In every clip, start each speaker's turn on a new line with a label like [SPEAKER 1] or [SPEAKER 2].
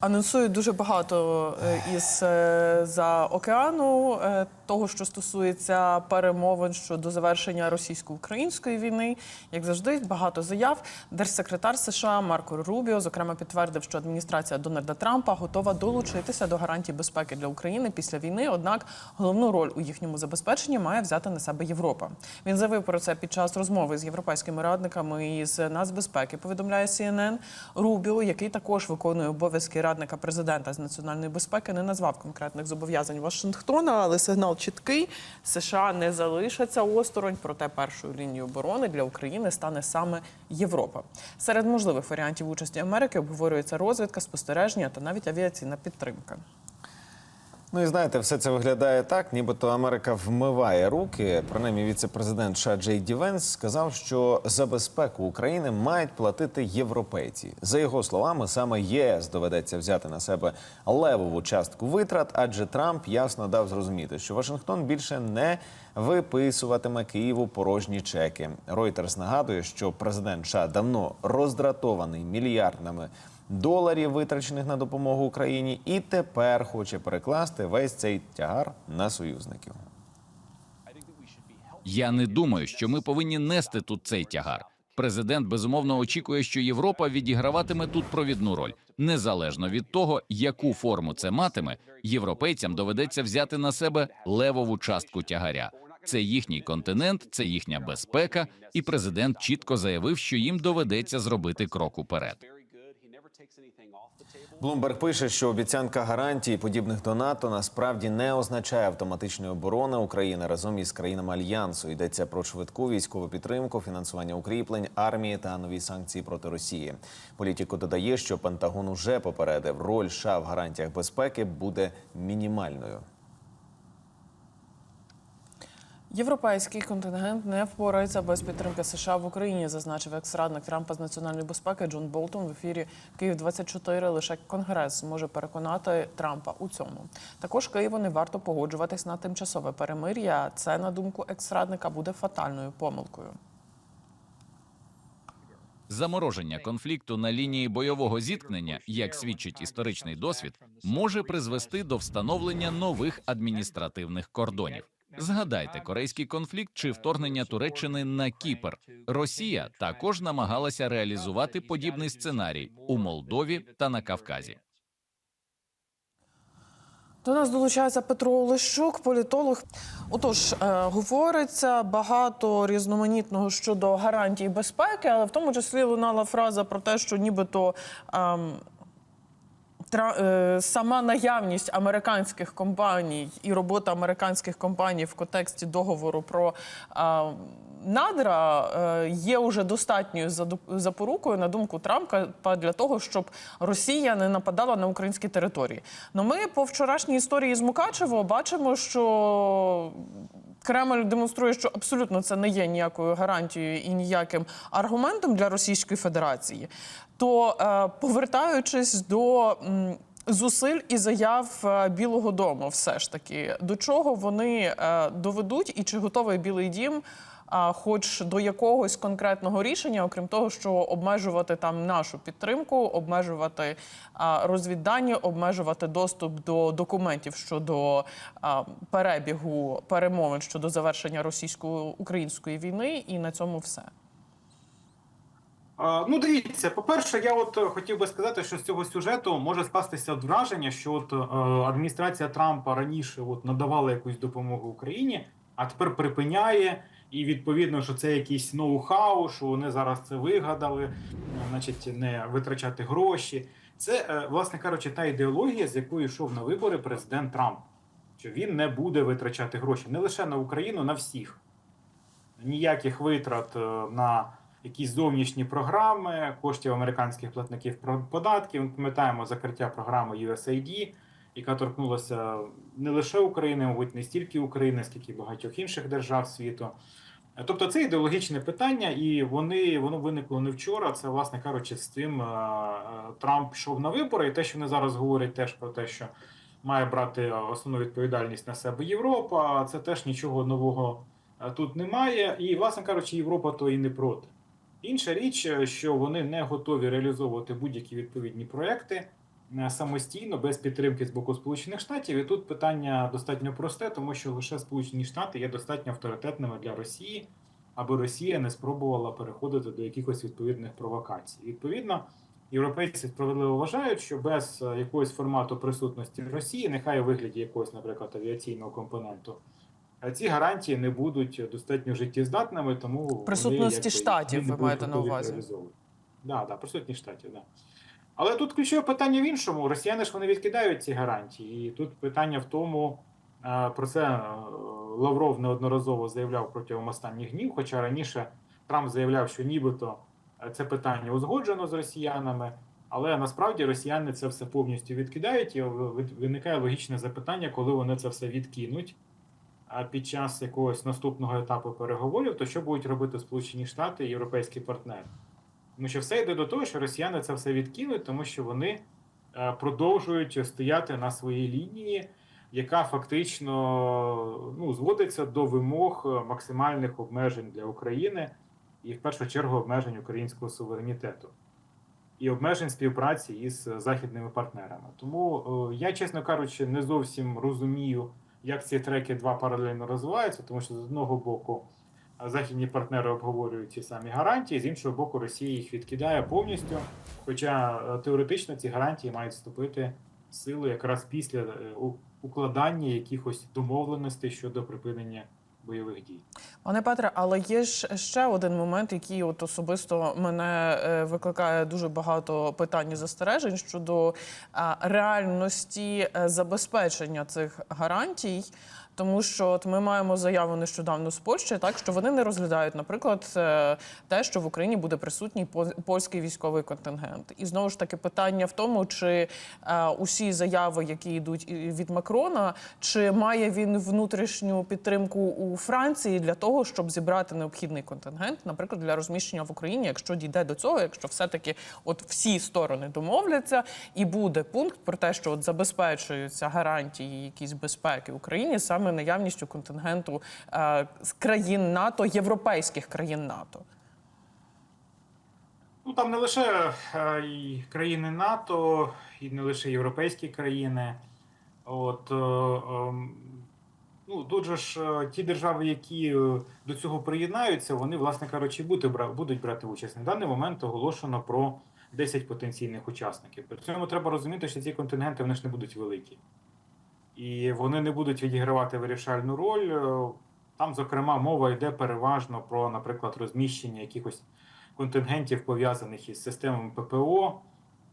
[SPEAKER 1] Анонсують дуже багато е, із е, за океану е, того, що стосується перемовин щодо завершення російсько-української війни. Як завжди, багато заяв. Держсекретар США Марко Рубіо зокрема підтвердив, що адміністрація Дональда Трампа готова долучитися до гарантій безпеки для України після війни. Однак головну роль у їхньому забезпеченні має взяти на себе Європа. Він заявив про це під час розмови з європейськими радниками із нацбезпеки. Повідомляє CNN. Рубіо, який також виконує обов'язки радника президента з національної безпеки, не назвав конкретних зобов'язань Вашингтона, але сигнал чіткий: США не залишаться осторонь. Проте першою лінією оборони для України стане саме Європа. Серед можливих варіантів участі Америки обговорюється розвідка, спостереження та навіть авіаційна підтримка.
[SPEAKER 2] Ну і знаєте, все це виглядає так, нібито Америка вмиває руки. Принаймні, віце-президент США Джей Ді сказав, що за безпеку України мають платити європейці. За його словами, саме ЄС доведеться взяти на себе левову частку витрат, адже Трамп ясно дав зрозуміти, що Вашингтон більше не виписуватиме Києву порожні чеки. Reuters нагадує, що президент США давно роздратований мільярдними доларів, витрачених на допомогу Україні, і тепер хоче перекласти весь цей тягар на союзників.
[SPEAKER 3] Я не думаю, що ми повинні нести тут цей тягар. Президент безумовно очікує, що Європа відіграватиме тут провідну роль. Незалежно від того, яку форму це матиме, європейцям доведеться взяти на себе левову частку тягаря. Це їхній континент, це їхня безпека, і президент чітко заявив, що їм доведеться зробити крок уперед.
[SPEAKER 2] Блумберг пише, що обіцянка гарантій, подібних до НАТО, насправді не означає автоматичної оборони України разом із країнами альянсу. Йдеться про швидку військову підтримку, фінансування укріплень, армії та нові санкції проти Росії. Політико додає, що Пентагон уже попередив, роль США в гарантіях безпеки буде мінімальною.
[SPEAKER 1] Європейський контингент не впорається без підтримки США в Україні, зазначив екс-радник Трампа з національної безпеки Джон Болтон в ефірі Київ 24 Лише Конгрес зможе переконати Трампа у цьому. Також Києву не варто погоджуватись на тимчасове перемир'я. Це на думку екс-радника буде фатальною помилкою.
[SPEAKER 3] Замороження конфлікту на лінії бойового зіткнення, як свідчить історичний досвід, може призвести до встановлення нових адміністративних кордонів. Згадайте корейський конфлікт чи вторгнення Туреччини на Кіпр. Росія також намагалася реалізувати подібний сценарій у Молдові та на Кавказі.
[SPEAKER 1] До нас долучається Петро Олещук, політолог. Отож, е, говориться багато різноманітного щодо гарантій безпеки, але в тому числі лунала фраза про те, що нібито. ем, Сама наявність американських компаній і робота американських компаній в контексті договору про надра е, є уже достатньою запорукою на думку Трампа для того, щоб Росія не нападала на українські території. Ну ми по вчорашній історії з Мукачево бачимо, що Кремль демонструє, що абсолютно це не є ніякою гарантією і ніяким аргументом для Російської Федерації. То е, повертаючись до зусиль і заяв е, Білого Дому, все ж таки, до чого вони е, доведуть, і чи готовий Білий Дім? Хоч до якогось конкретного рішення, окрім того, що обмежувати там нашу підтримку, обмежувати розвіддані, обмежувати доступ до документів щодо перебігу перемовин щодо завершення російсько-української війни, і на цьому все.
[SPEAKER 4] Ну, дивіться, по-перше, я от е, хотів би сказати, що з цього сюжету може скластися враження, що от е, адміністрація Трампа раніше от надавала якусь допомогу Україні, а тепер припиняє. І відповідно, що це якийсь ноу-хау, що вони зараз це вигадали, значить, не витрачати гроші. Це, е, власне кажучи, та ідеологія, з якою йшов на вибори президент Трамп, що він не буде витрачати гроші не лише на Україну, на всіх. Ніяких витрат е, на якісь зовнішні програми, коштів американських платників податків. Ми пам'ятаємо закриття програми USAID, яка торкнулася не лише України, мабуть, не стільки України, скільки багатьох інших держав світу. Тобто це ідеологічне питання, і вони воно виникло не вчора. Це, власне кажучи, з тим е, е, Трамп йшов на вибори, і те, що вони зараз говорять, теж про те, що має брати основну відповідальність на себе Європа. Це теж нічого нового е, тут немає. І, власне кажучи, Європа то і не проти. Інша річ, що вони не готові реалізовувати будь-які відповідні проекти, самостійно, без підтримки з боку Сполучених Штатів. І тут питання достатньо просте, тому що лише Сполучені Штати є достатньо авторитетними для Росії, аби Росія не спробувала переходити до якихось відповідних провокацій. Відповідно, європейці справедливо вважають, що без е, якогось формату присутності Росії, нехай у вигляді якогось, наприклад, авіаційного компоненту. е, Ці гарантії не будуть достатньо життєздатними, тому вони,
[SPEAKER 1] Присутності
[SPEAKER 4] якби,
[SPEAKER 1] штатів, ви маєте на увазі?
[SPEAKER 4] Да, да, присутність штатів, да. Але тут ключове питання в іншому. Росіяни ж вони відкидають ці гарантії. І тут питання в тому, е, про це е, Лавров неодноразово заявляв протягом останніх днів, хоча раніше Трамп заявляв, що нібито е, це питання узгоджено з росіянами, але насправді росіяни це все повністю відкидають, і виникає логічне запитання, коли вони це все відкинуть. А під час якогось наступного етапу переговорів, то що будуть робити Сполучені Штати і європейські партнери? Тому що все йде до того, що росіяни це все відкинуть, тому що вони е, продовжують стояти на своїй лінії, яка фактично ну, зводиться до вимог максимальних обмежень для України і в першу чергу обмежень українського суверенітету і обмежень співпраці із західними партнерами. Тому е, я, чесно кажучи, не зовсім розумію, як ці треки два паралельно розвиваються, тому що з одного боку західні партнери обговорюють ці самі гарантії, з іншого боку, Росія їх відкидає повністю. Хоча е, теоретично ці гарантії мають вступити в силу якраз після е, укладання якихось домовленостей щодо припинення бойових дій.
[SPEAKER 1] Пане Петре, але є ж ще один момент, який от особисто мене е, викликає дуже багато питань і застережень щодо реальності е, забезпечення цих гарантій. Тому що от ми маємо заяву нещодавно з Польщі, так що вони не розглядають, наприклад, е, те, що в Україні буде присутній по- польський військовий контингент. І знову ж таки питання в тому, чи е, усі заяви, які йдуть від Макрона, чи має він внутрішню підтримку у Франції для того, щоб зібрати необхідний контингент, наприклад, для розміщення в Україні, якщо дійде до цього, якщо все-таки от всі сторони домовляться, і буде пункт про те, що от забезпечуються гарантії якісь безпеки Україні саме наявністю контингенту е, з країн НАТО, європейських країн НАТО.
[SPEAKER 4] Ну там не лише е, і країни НАТО, і не лише європейські країни. От е, ем, ну тут же ж е, ті держави, які е, до цього приєднаються, вони, власне кажучи, будуть брати участь. На даний момент оголошено про 10 потенційних учасників. При цьому треба розуміти, що ці контингенти вони ж не будуть великі. І вони не будуть відігравати вирішальну роль. Е, Там, зокрема, мова йде переважно про, наприклад, розміщення якихось контингентів, пов'язаних із системами ППО,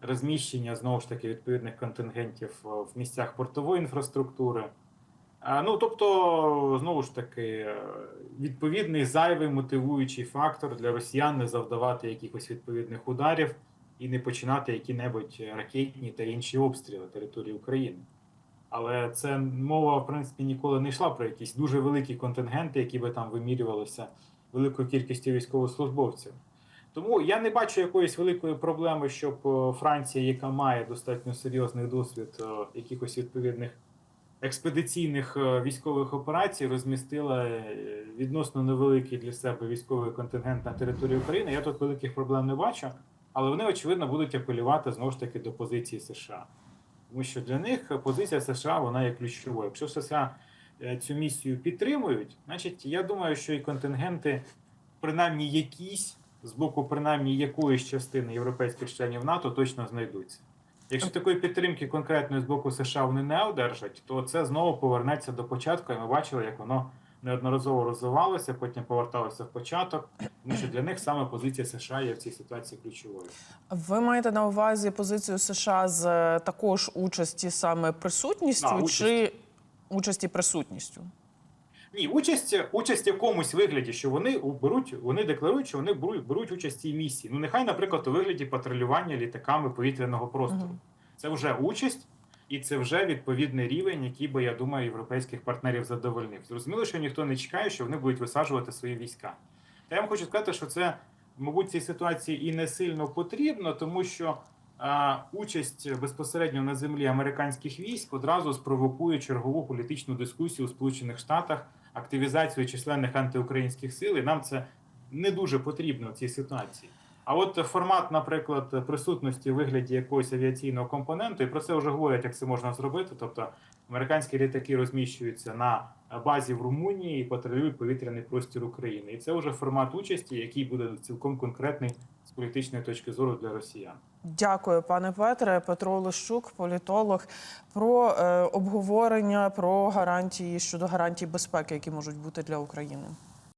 [SPEAKER 4] розміщення знову ж таки відповідних контингентів в місцях портової інфраструктури. Ну, тобто, знову ж таки, е, відповідний зайвий мотивуючий фактор для росіян не завдавати якихось відповідних ударів і не починати які-небудь ракетні та інші обстріли території України. Але це мова, в принципі, ніколи не йшла про якісь дуже великі контингенти, які би там вимірювалися великою кількістю військовослужбовців. Тому я не бачу якоїсь великої проблеми, щоб е, Франція, яка має достатньо серйозний досвід е, якихось відповідних експедиційних е, військових операцій, розмістила е, відносно невеликий для себе військовий контингент на території України. Я тут великих проблем не бачу, але вони очевидно будуть апелювати знову ж таки до позиції США. Тому що для них позиція США вона є ключовою. Якщо США е, цю місію підтримують, значить я думаю, що і контингенти, принаймні якісь з боку принаймні якоїсь частини європейських членів НАТО точно знайдуться. Якщо такої підтримки конкретної з боку США вони не одержать, то це знову повернеться до початку, і ми бачили, як воно неодноразово розвивалося, потім поверталося в початок. Тому що для них саме позиція США є в цій ситуації ключовою.
[SPEAKER 1] Ви маєте на увазі позицію США з е, також участі саме присутністю
[SPEAKER 4] Да, участь.
[SPEAKER 1] чи участі присутністю?
[SPEAKER 4] Ні, участь, участь в якомусь вигляді, що вони беруть, вони декларують, що вони беруть, беруть участь в цій місії. Ну, нехай, наприклад, у вигляді патрулювання літаками повітряного простору.
[SPEAKER 1] Мгм.
[SPEAKER 4] Це вже участь, і це вже відповідний рівень, який би, я думаю, європейських партнерів задовольнив. Зрозуміло, що ніхто не чекає, що вони будуть висаджувати свої війська. Та я вам хочу сказати, що це, мабуть, цій ситуації і не сильно потрібно, тому що а, участь безпосередньо на землі американських військ одразу спровокує чергову політичну дискусію у Сполучених Штатах, активізацію численних антиукраїнських сил, і нам це не дуже потрібно в цій ситуації. А от формат, наприклад, присутності в вигляді якогось авіаційного компоненту, і про це вже говорять, як це можна зробити. Тобто американські літаки розміщуються на базі в Румунії і патрулюють повітряний простір України. І це вже формат участі, який буде цілком конкретний політичної точки зору для росіян.
[SPEAKER 1] Дякую, пане Петре. Петро Лещук, політолог, про е, обговорення про гарантії щодо гарантій безпеки, які можуть бути для України.